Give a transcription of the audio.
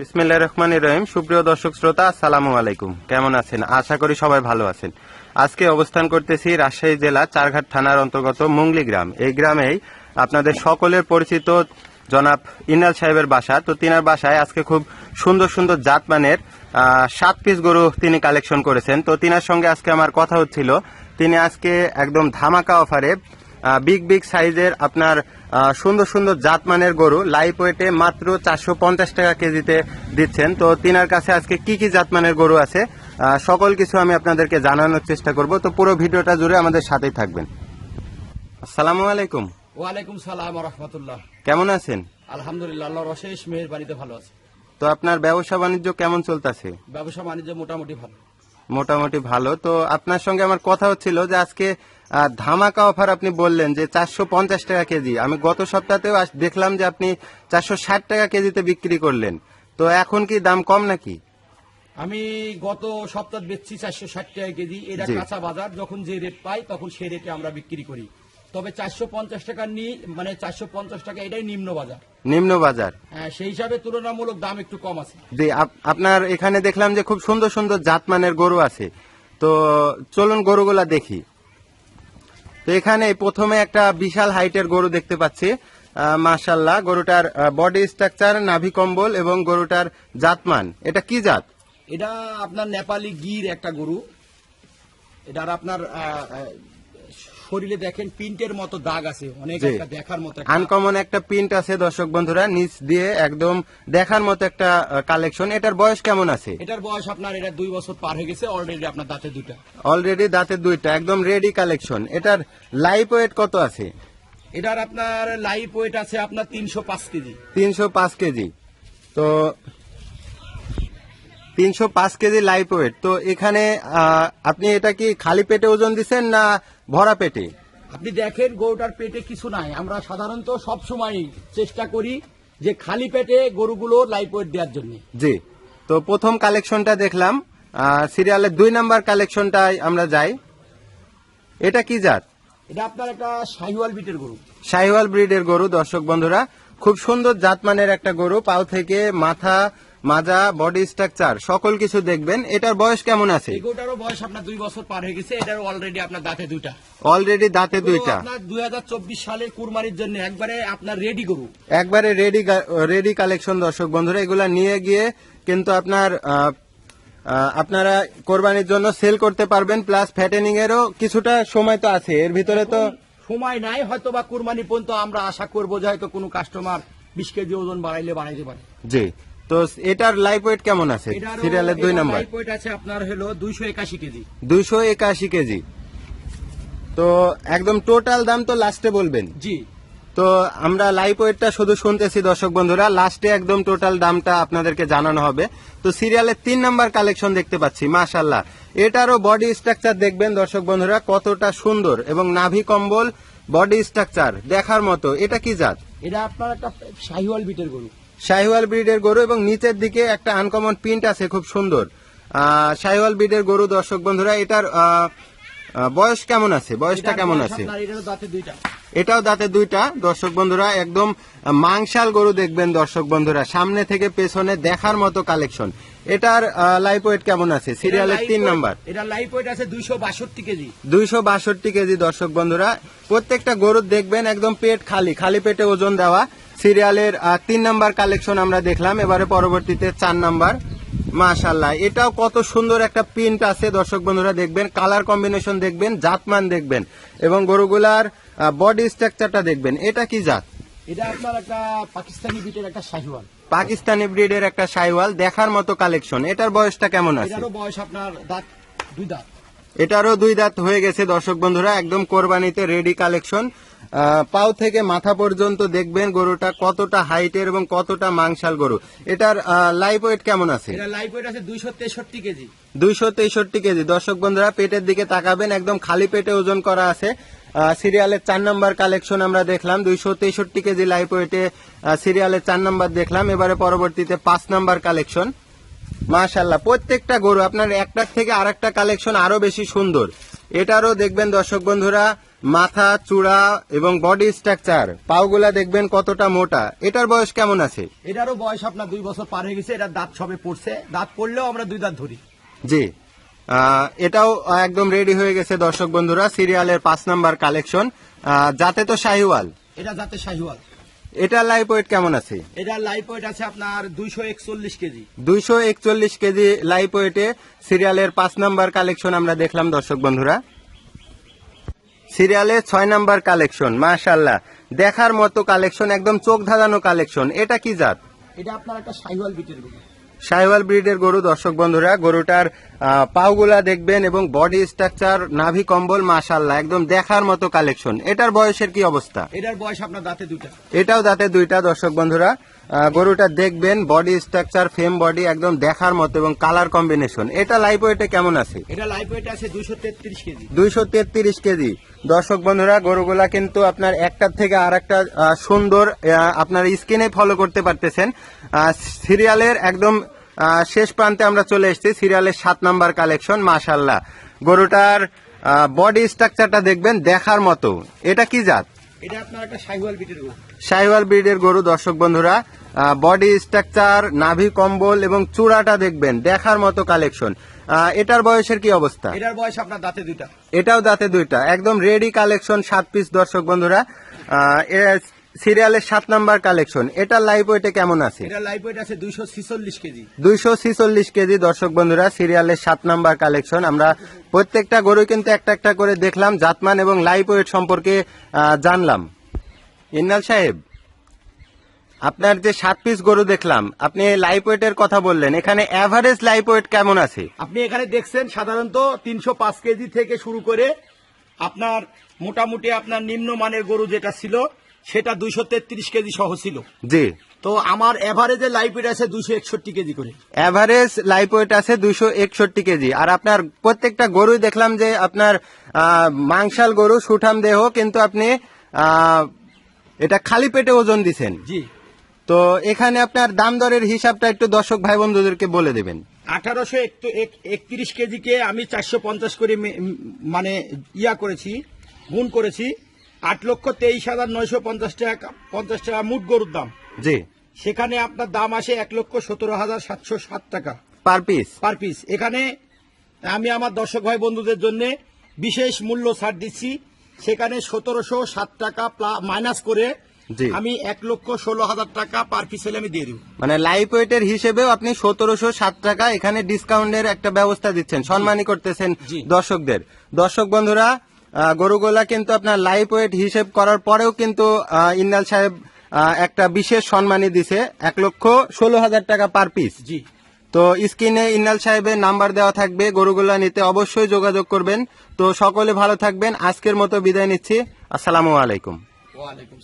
বিসমিল্লাহ রহমান রহিম। সুপ্রিয় দর্শক শ্রোতা, আসসালামু আলাইকুম। কেমন আছেন? আশা করি সবাই ভালো আছেন। আজকে অবস্থান করতেছি রাজশাহী জেলা চারঘাট থানার অন্তর্গত মুংলি গ্রাম। এই গ্রামেই আপনাদের সকলের পরিচিত জনাব ইনাল সাহেবের বাসা। তো তিনার বাসায় আজকে খুব সুন্দর সুন্দর জাতমানের সাত পিস গরু তিনি কালেকশন করেছেন। তো তিনার সঙ্গে আজকে আমার কথা হচ্ছিল। তিনি আজকে একদম ধামাকা অফারে বিগ বিগ সাইজের আপনার সুন্দর সুন্দর জাতমানের গরু। লাইভ ওয়েটে মাত্র চারশো পঞ্চাশ টাকা কেজিতে দিচ্ছেন। তো তিনার কাছে আজকে কি কি জাতমানের গরু আছে? সকল কিছু আমি আপনাদেরকে জানানোর চেষ্টা করব। তো পুরো ভিডিওটা জুড়ে আমাদের সাথেই থাকবেন। আসসালামু আলাইকুম। ওয়ালাইকুম সালাম রহমতুল্লাহ। কেমন আছেন? আলহামদুলিল্লাহ আল্লাহর অশেষ মেহের বাড়িতে ভালো আছে। তো আপনার ব্যবসা বাণিজ্য কেমন চলতেছে? ব্যবসা বাণিজ্য মোটামুটি ভালো। মোটামুটি ভালো। তো আপনার সঙ্গে আমার কথা হচ্ছিল যে আজকে ধামাকা অফার আপনি বললেন যে চারশো পঞ্চাশ টাকা কেজি। আমি গত সপ্তাহেও আস- দেখলাম যে আপনি চারশো ষাট টাকা কেজিতে বিক্রি করলেন। তো এখন কি দাম কম নাকি? আমি গত সপ্তাহ বেচছি চারশো ষাট টাকা কেজি। এটা কাঁচা বাজার। যখন যে রেট পাই তখন সেই রেটে আমরা বিক্রি করি। তবে চারশো পঞ্চাশ টাকা নি মানে চারশো পঞ্চাশ টাকা এটাই নিম্ন বাজার। নিম্ন বাজার। হ্যাঁ, সেই হিসাবে তুলনামূলক দাম একটু কম আছে। জি আপনার এখানে দেখলাম যে খুব সুন্দর সুন্দর জাতমানের গরু আছে। তো চলুন গরুগুলা দেখি। তো এখানে প্রথমে একটা বিশাল হাইটের গরু দেখতে পাচ্ছি। মাশাল্লাহ গরুটার বডি স্ট্রাকচার নাভি কম্বল এবং গরুটার জাতমান। এটা কি জাত? এটা আপনার নেপালি গির একটা গরু। এটার আপনার শরীরে দেখেন প্রিন্টের মতো দাগ আছে অনেক একটা দেখার মতো আনকমন একটা প্রিন্ট আছে দর্শক বন্ধুরা নিচ দিয়ে একদম দেখার মতো একটা কালেকশন এটার বয়স কেমন আছে? এটার বয়স আপনার এটা দুই বছর পার হয়ে গেছে অলরেডি আপনার দাঁতে দুইটা। অলরেডি দাঁতের দুইটা একদম রেডি কালেকশন এটার লাইফ ওয়েট কত আছে? এটার আপনার লাইফ ওয়েট আছে আপনার তিনশো পাঁচ কেজি। তিনশো পাঁচ কেজি। তো তিনশো পাঁচ কেজি লাইফ ওয়েট তো এখানে আপনি এটা কি খালি পেটে ওজন দিচ্ছেন না ভরা পেটে? আপনি দেখেন গরুটার পেটে কিছু নাই। আমরা সাধারণত সব সময় চেষ্টা করি যে খালি পেটে গরুগুলো লাইভ ওয়েট দেওয়ার জন্য। জি। তো প্রথম কালেকশনটা দেখলাম। সিরিয়ালের দুই নাম্বার কালেকশনটাই আমরা যাই। এটা কি জাত? এটা আপনার একটা শাহিওয়াল ব্রিডের গরু। শাহিওয়াল ব্রিডের গরু দর্শক বন্ধুরা। খুব সুন্দর জাতমানের একটা গরু। পাও থেকে মাথা মাজা বডি স্ট্রাকচার সকল কিছু দেখবেন। এটার বয়স কেমন আছে? এই গরুটারও বয়স আপনার দুই বছর পার হয়ে গেছে এটারও অলরেডি আপনার দাঁতে দুইটা। অলরেডি দাঁতে দুইটা। আপনার দুই হাজার চব্বিশ সালের কুরবানির জন্য একবারে আপনার রেডি গরু। একবারে রেডি রেডি কালেকশন দর্শক বন্ধুরা এগুলা নিয়ে গিয়ে কিন্তু আপনার আপনারা কোরবানির জন্য সেল করতে পারবেন প্লাস ফ্যাটেনিং এরও কিছুটা সময় তো আছে। এর ভিতরে তো সময় নাই হয়তো বা কুরবানি পর্যন্ত আমরা আশা করব যে হয়তো কোনো কাস্টমার বিশ কেজি ওজন বাড়াইলে বাড়াইতে পারে। জি। তো এটার লাইফ ওয়েট কেমন আছে? সিরিয়ালের দুই নাম্বার লাইভ ওয়েট আছে আপনার হলো দুইশো একাশি কেজি। দুইশো একাশি কেজি। তো একদম টোটাল দাম তো লাস্টে বলবেন। জি। তো আমরা লাইভ ওয়েটটা শুধু শুনতেছি দর্শক বন্ধুরা লাস্টে একদম টোটাল দামটা আপনাদেরকে জানানো হবে। তো সিরিয়ালের তিন নাম্বার কালেকশন দেখতে পাচ্ছি মাশাল্লাহ এটারও বডি স্ট্রাকচার দেখবেন দর্শক বন্ধুরা কতটা সুন্দর এবং নাভি কম্বল বডি স্ট্রাকচার দেখার মতো। এটা কি জাত? এটা আপনার একটা শাহিওয়াল বিটের গরু। শাহিওয়াল ব্রিডের গরু এবং নিচের দিকে একটা আনকমন প্রিন্ট আছে খুব সুন্দর। শাহিওয়াল ব্রিডের গরু দর্শক বন্ধুরা এটার বয়স কেমন আছে? বয়সটা কেমন আছে? এটাও দাঁতে দুইটা। দর্শক বন্ধুরা একদম মাংসাল গরু দেখবেন দর্শক বন্ধুরা। সামনে থেকে পেছনে দেখার মতো কালেকশন এটার লাইফ ওয়েট কেমন আছে? সিরিয়ালের তিন নাম্বার। এটা লাইফ ওয়েট আছে দুইশো বাষট্টি কেজি। দুইশো বাষট্টি কেজি দর্শক বন্ধুরা। প্রত্যেকটা গরুর দেখবেন একদম পেট খালি খালি পেটে ওজন দেওয়া। সিরিয়ালের তিন নাম্বার কালেকশন আমরা দেখলাম এবারে পরবর্তীতে চার নাম্বার। মাশাল্লাহ এটাও কত সুন্দর একটা প্রিন্ট আছে দর্শক বন্ধুরা দেখবেন কালার কম্বিনেশন দেখবেন জাতমান দেখবেন এবং গরুগুলার বডি স্ট্রাকচারটা দেখবেন। এটা কি জাত? এটা আপনার একটা পাকিস্তানি বিটের একটা শাহিওয়াল। পাকিস্তানি ব্রিডের একটা সাইওয়াল দেখার মতো কালেকশন এটার বয়সটা কেমন আছে? এটারও বয়স আপনার দাঁত দুই দাঁত। এটারও দুই দাঁত হয়ে গেছে দর্শক বন্ধুরা একদম কোরবানিতে রেডি কালেকশন পাও থেকে মাথা পর্যন্ত দেখবেন গরুটা কতটা হাইটের এবং কতটা মাংসাল গরু। এটার লাইফ ওয়েট কেমন আছে? এটা লাইফ ওয়েট আছে দুইশো তেষট্টি কেজি। দুইশো তেষট্টি কেজি। দর্শক বন্ধুরা পেটের দিকে তাকাবেন একদম খালি পেটে ওজন করা আছে। সিরিয়ালের চার নাম্বার কালেকশন আমরা দেখলাম দুইশো তেষট্টি কেজি লাইফ ওয়েটে সিরিয়ালের চার নাম্বার দেখলাম। এবারে পরবর্তীতে পাঁচ নাম্বার কালেকশন মাশাল্লাহ প্রত্যেকটা গরু আপনার একটার থেকে আরেকটা কালেকশন আরও বেশি সুন্দর। এটারও দেখবেন দর্শক বন্ধুরা মাথা চূড়া এবং বডি স্ট্রাকচার পাওগুলা দেখবেন কতটা মোটা। এটার বয়স কেমন আছে? এটারও বয়স আপনার দুই বছর পার হয়ে গেছে এটার দাঁত সবে পড়ছে। দাঁত পড়লেও আমরা দুই দাঁত ধরি। জি। এটাও একদম রেডি হয়ে গেছে দর্শক বন্ধুরা সিরিয়ালের পাঁচ নাম্বার কালেকশন যাতে তো শাহিওয়াল। এটা যাতে শাহিওয়াল। এটার লাইফ ওয়েট কেমন আছে? এটা লাইফ ওয়েট আছে আপনার দুইশো একচল্লিশ কেজি। দুইশো একচল্লিশ কেজি লাইফ ওয়েটে সিরিয়ালের পাঁচ নাম্বার কালেকশন আমরা দেখলাম দর্শক বন্ধুরা। সিরিয়ালে ছয় নাম্বার কালেকশন মাশাল্লাহ দেখার মতো কালেকশন একদম চোখ ধাঁধানো কালেকশন এটা কি জাত? এটা আপনার একটা সাইওয়াল বিটের সাইওয়াল ব্রিডের গরু দর্শক বন্ধুরা গরুটার পাওগুলা দেখবেন এবং বডি স্ট্রাকচার নাভি কম্বল মাশাল্লাহ একদম দেখার মতো কালেকশন। এটার বয়সের কি অবস্থা? এটার বয়স আপনার দাঁতে দুটা এটাও দাঁতে দুইটা দর্শক বন্ধুরা। গরুটা দেখবেন বডি স্ট্রাকচার ফেম বডি একদম দেখার মতো এবং কালার কম্বিনেশন। এটা লাইফ ওয়েটে কেমন আছে? এটা লাইফ ওয়েট আছে দুইশো তেত্রিশ কেজি। দুইশো তেত্রিশ কেজি। দর্শক বন্ধুরা গরুগুলা কিন্তু আপনার একটার থেকে আর একটা সুন্দর আপনার স্ক্রিনে ফলো করতে পারতেছেন। সিরিয়ালের একদম শেষ প্রান্তে আমরা চলে এসেছি সিরিয়ালের সাত নাম্বার কালেকশন মাশাল্লাহ গরুটার বডি স্ট্রাকচারটা দেখবেন দেখার মতো। এটা কি জাত? এটা আপনার একটা শাহিওয়াল বিটের গরু। শাহিওয়াল ব্রিডের গরু দর্শক বন্ধুরা। বডি স্ট্রাকচার নাভি কম্বল এবং চূড়াটা দেখবেন দেখার মতো কালেকশন। এটার বয়সের কি অবস্থা? এটার বয়স আপনার দাঁতে দুইটা। এটাও দাঁতে দুইটা। একদম রেডি কালেকশন সাত পিস দর্শক বন্ধুরা। সিরিয়ালের সাত নাম্বার কালেকশন। এটার লাইভ ওয়েটে কেমন আছে? এটার লাইফ ওয়েট আছে দুইশো ছিচল্লিশ কেজি। দুইশো ছিচল্লিশ কেজি দর্শক বন্ধুরা সিরিয়ালের সাত নাম্বার কালেকশন। আমরা প্রত্যেকটা গরু কিন্তু একটা একটা করে দেখলাম জাতমান এবং লাইভ ওয়েট সম্পর্কে জানলাম। ইন্নাল সাহেব আপনার যে সাত পিস গরু দেখলাম আপনি লাইভ ওয়েটের কথা বললেন। এখানে অ্যাভারেজ লাইভ ওয়েট কেমন আছে? আপনি এখানে দেখছেন সাধারণত তিনশো পাঁচ কেজি থেকে শুরু করে আপনার মোটামুটি আপনার নিম্নমানের গরু যেটা ছিল সেটা দুইশো তেত্রিশ কেজি সহ ছিল। জি। তো আমার এভারেজে লাইফ ওয়েট আছে দুইশো একষট্টি কেজি করে। এভারেজ লাইফ ওয়েট আছে দুইশো একষট্টি কেজি। আর আপনার প্রত্যেকটা গরুই দেখলাম যে আপনার মাংসাল গরু সুঠাম দেহ কিন্তু আপনি এটা খালি পেটে ওজন দিছেন। জি। তো এখানে আপনার দাম দরের হিসাবটা একটু দর্শক ভাই বন্ধুদেরকে বলে দেবেন। আঠারোশো একত্রিশ কেজিকে আমি চারশো পঞ্চাশ করে মানে ইয়া করেছি গুণ করেছি। আট লক্ষ তেইশ হাজার নয়শো পঞ্চাশ টাকা পঞ্চাশ টাকা মুট গরুর দাম। জি। সেখানে আপনার দাম আসে এক লক্ষ সতেরো হাজার সাতশো সাত টাকা। Per piece? Per piece. এখানে আমি আমার দর্শক ভাই বন্ধুদের জন্য বিশেষ মূল্য ছাড় দিচ্ছি। সেখানে সতেরোশো সাত টাকা মাইনাস করে। আমি এক লক্ষ ষোলো হাজার টাকা পার পিস হলে আমি দিয়ে দেবো। মানে লাইফ ওয়েটের হিসেবেও আপনি সতেরোশো সাত টাকা এখানে ডিসকাউন্টের একটা ব্যবস্থা দিচ্ছেন সম্মানই করতেছেন। দর্শকদের। দর্শক বন্ধুরা গরুগুলা কিন্তু আপনার লাইফ ওয়েট হিসেব করার পরেও কিন্তু ইন্দাল ইন্নাল সাহেব একটা বিশেষ সম্মানই দিছে এক লক্ষ ষোলো হাজার টাকা পার পিস জি। তো স্ক্রিনে ইন্নাল সাহেবের নাম্বার দেওয়া থাকবে গরুগুলা নিতে অবশ্যই যোগাযোগ করবেন। তো সকলে ভালো থাকবেন আজকের মতো বিদায় নিচ্ছি। আসসালামু আলাইকুম। ওয়ালাইকুম